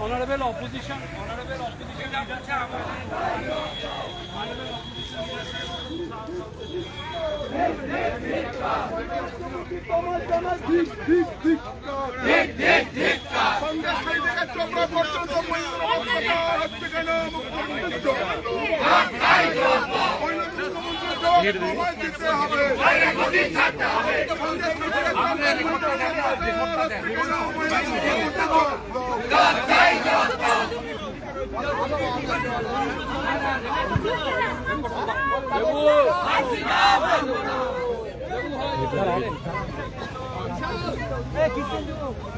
honorable opposition, honorable opposition leader. তোমার Hey, keep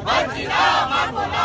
মানছি না মানবো না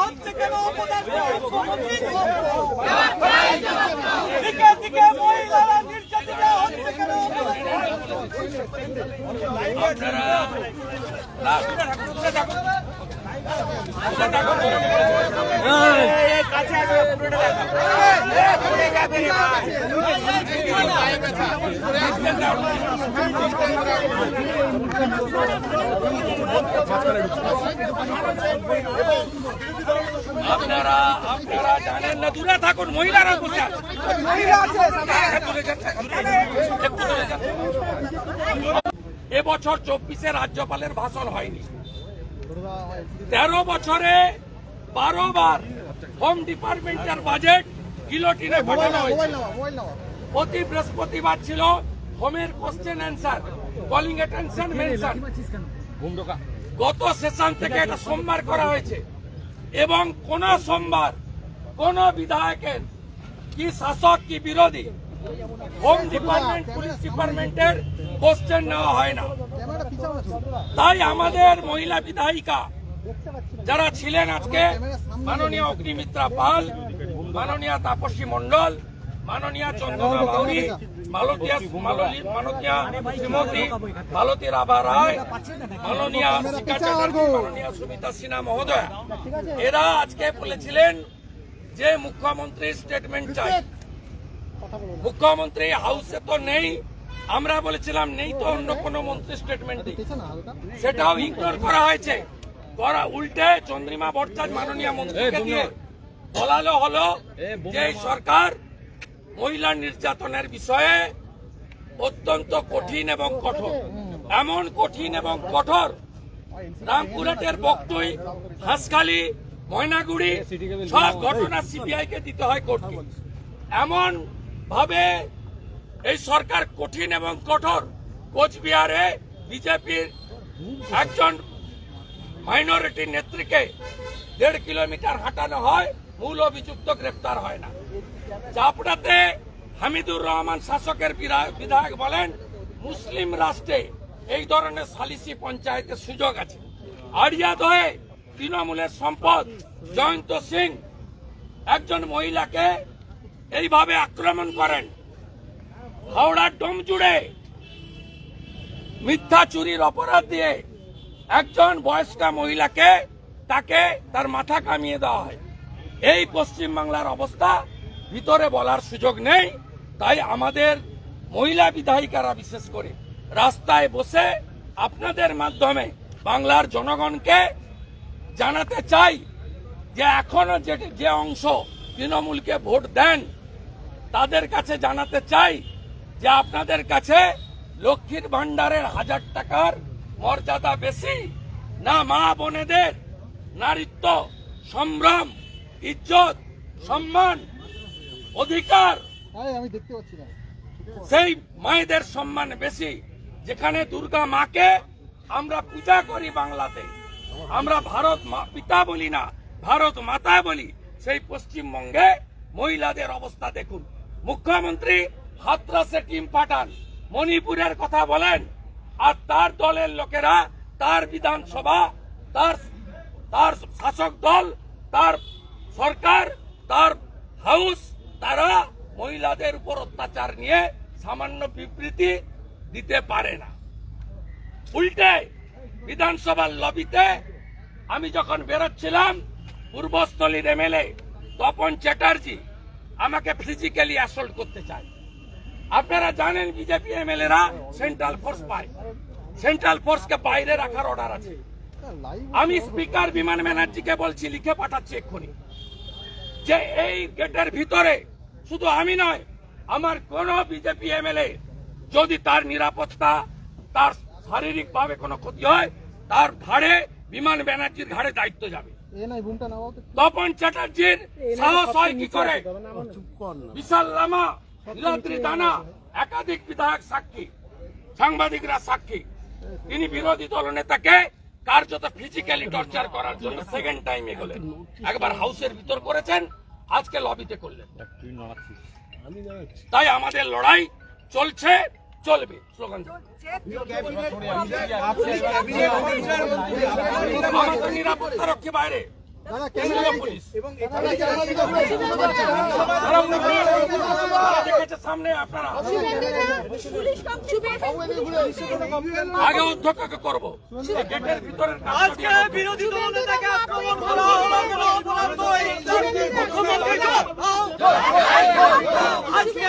হচ্ছে কেন দিকে দিকে মহিলারা নির্যাতিত হচ্ছে কেন আপনারা আপনারা আপনারা জানেন না দূরে থাকুন মহিলারা বসে। এবছর চব্বিশে রাজ্যপালের ভাষণ হয়নি। তেরো বছরে বারো বার হোম ডিপার্টমেন্টের বাজেট গিলোটিনে ঘটানো হয়েছে। প্রতি বৃহস্পতিবার ছিল হোমের question answer calling attention mention গত সেশন থেকে এটা সোমবার করা হয়েছে। এবং কোন সোমবার কোন বিধায়কের কি শাসক কি বিরোধী হোম ডিপার্টমেন্ট পুলিশ ডিপার্টমেন্টের কোশ্চেন নেওয়া হয় না। তাই আমাদের মহিলা বিধায়িকা যারা ছিলেন আজকে, মাননীয় অগ্নিমিত্রা পাল, মাননীয় তাপসী মণ্ডল, মাননীয় চন্দনা বাউরি মাননীয়া মালতী রাভা রায় মহোদয়, এরা আজকে বলেছিলেন যে স্টেটমেন্ট চাই। মুখ্যমন্ত্রী হাউসে তো নেই আমরা বলেছিলাম নেই তো অন্য কোন মন্ত্রী স্টেটমেন্ট দিই। সেটাও ইগনোর করা হয়েছে। করা উল্টে চন্দ্রিমা ভট্টাচার্য মাননীয় মন্ত্রীকে দিয়ে বলালো হলো যে এই সরকার মহিলা নির্যাতনের বিষয়ে অত্যন্ত কঠিন এবং কঠোর। এমন কঠিন এবং কঠোর রামপুরহাটের বক্তই হাঁসখালি ময়নাগুড়ি সব ঘটনা সিবিআই কে দিতে হয় কোর্টকে। এমন ভাবে এই সরকার কঠিন এবং কঠোর। কোচবিহারে বিজেপির একজন মাইনরিটি নেত্রীকে দেড় কিলোমিটার হাঁটানো হয়, মূল অভিযুক্ত গ্রেপ্তার হয় না। চাপড়াতে হামিদুর রহমান শাসকের বিধায়ক বলেন, মুসলিম রাষ্ট্রে এই ধরনের সালিসি পঞ্চায়েতের সুযোগ আছে। আড়িয়াদহে তৃণমূলের সম্পদ, জয়ন্ত সিং একজন মহিলাকে এইভাবে আক্রমণ করেন হাওড়ার ডোম জুড়ে মিথ্যা চুরির অপরাধ দিয়ে একজন বয়স্কা মহিলাকে তাকে তার মাথা কামিয়ে দেওয়া হয়। এই পশ্চিম বাংলার অবস্থা ভিতরে বলার সুযোগ নেই, তাই আমাদের মহিলা বিধায়িকারা বিশেষ করে রাস্তায় বসে আপনাদের মাধ্যমে বাংলার জনগণকে জানাতে চাই যে এখনও যে অংশ তৃণমূলকে ভোট দেন, তাদের কাছে জানাতে চাই যে আপনাদের কাছে লক্ষ্মীর ভান্ডারের হাজার টাকার মর্যাদা বেশি না মা বোনেদের নারীত্ব সম্ভ্রম ইজ্জত সম্মান অধিকার সেই মায়েদের সম্মান বেশি। যেখানে দুর্গা মাকে আমরা পূজা করি বাংলাতে। আমরা ভারত মা পিতা বলি না ভারত মাতা বলি। সেই পশ্চিমবঙ্গে মহিলাদের অবস্থা দেখুন। মুখ্যমন্ত্রী হাতরাসে টিম পাঠান, মণিপুরের কথা বলেন, আর তার দলের লোকেরা, তার বিধানসভা, তার তার শাসক দল, তার সরকার, তার হাউস, তারা মহিলাদের উপর অত্যাচার নিয়ে সামান্য বিবৃতি দিতে পারে না। উল্টে বিধানসভার লবিতে আমি যখন বেরোচ্ছিলাম, পূর্বস্থলীর এমএলএ তপন চ্যাটার্জি আমাকে ফিজিক্যালি অ্যাসল্ট করতে চায়। আপনারা জানেন বিজেপি এমএলএরা সেন্ট্রাল ফোর্স পায়। সেন্ট্রাল ফোর্সকে বাইরে রাখার অর্ডার আছে। আমি স্পিকার বিমান ব্যানার্জিকে বলছি লিখে পাঠাচ্ছি এক্ষুনি। যে এই গেটের ভিতরে শুধু আমি নয় আমার কোন বিজেপি এমএলএ যদি তার নিরাপত্তা তার শারীরিক ভাবে কোনো ক্ষতি হয় তার ভাড়ে বিমান ব্যানার্জির ঘাড়ে দায়িত্ব যাবে। তপন চ্যাটার্জির সাহস হয় কি করে? বিশাল লামা নীলাদ্রি দানা একাধিক বিধায়ক সাক্ষী সাংবাদিকরা সাক্ষী। তিনি বিরোধী দল নেতাকে কার্যত ফিজিক্যালি টর্চার করার জন্য সেকেন্ড টাইম এগোলেন একবার হাউসের ভিতর করেছেন আজকে লবিতে করলেন। তাই আমাদের লড়াই চলছে চলবে। স্লোগান নিরাপত্তা রক্ষী বাইরে সামনে আপনারা আগে অধ্যক্ষকে করব গেটের ভিতরের আজকে বিরোধী দলনেতাকে আক্রমণ করা মুখ্যমন্ত্রী আজকে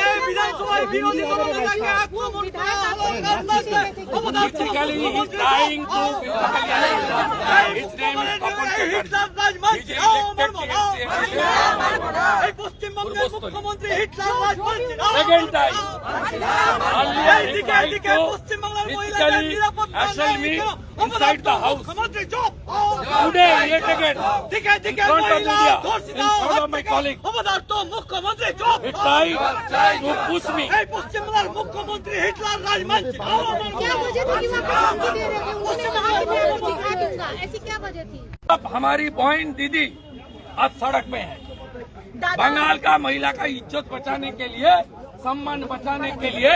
বিধানসভায় বিরোধী দলনেতাকে আক্রমণ করা হলো এই পশ্চিমবঙ্গের মুখ্যমন্ত্রী হিটলার রাজ বলছে Second time. Earlier he এইদিকে tried এইদিকে to পশ্চিমবাংলার মহিলাদের নিরাপত্তা assault inside the house. Today, yet again, in front of media, in front of my colleague, he tried to push me. এই পশ্চিমবাংলার মুখ্যমন্ত্রী হিটলার রাজ মানছে क्या वजह थी कि वहाँ पे धमकी दे रहे थे उन्होंने कहा कि मैं आपको दिखा दूंगा ऐसी क्या वजह थी अब हमारी बहन दीदी आज सड़क में है बंगाल का महिला का इज्जत बचाने के लिए सम्मान बचाने के लिए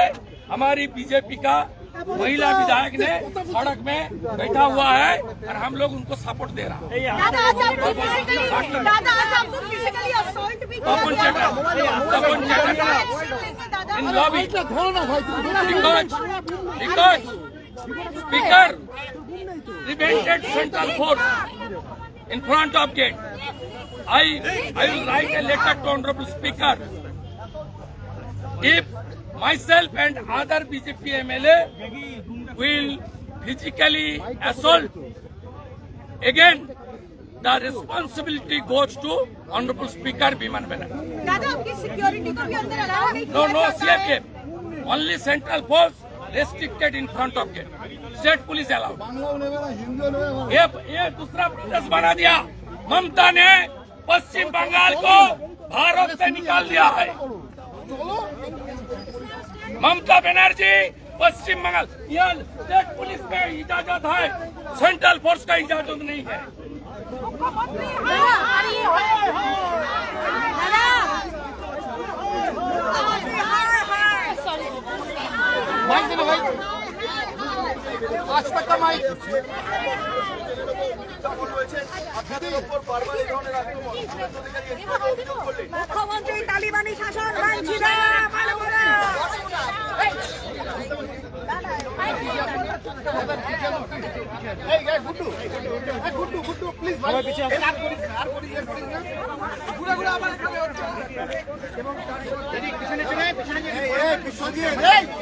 हमारी बीजेपी का महिला विधायक ने सड़क में बैठा हुआ है और हम लोग उनको सपोर्ट दे रहा है दादा In lobby because because speaker prevented central force in front of gate i i will write a letter to honorable speaker if myself and other bjp mla will physically assault again the responsibility goes to honourable speaker Biman Banerjee only central force restricted in front of gate state police allowed दूसरा प्रदेश बना दिया। ममता ने पश्चिम बंगाल को भारत से निकाल दिया है। ममता बनर्जी पश्चिम बंगाल। यह स्टेट पुलिस का इजाज़त है। सेंट्रल फोर्स का इजाज़त नहीं है। মাইক মাইক মুখ্যমন্ত্রী তালিবানি শাসন মানছি না মানব না এই এই গুড্ডু এই গুড্ডু গুড্ডু প্লিজ ভাই এই আর করিস না, আর করিস না, আর করিস না। ঘুরে ঘুরে আবার এখানে হচ্ছে। এবং তার- এদিক পিছনে পিছনে পিছনে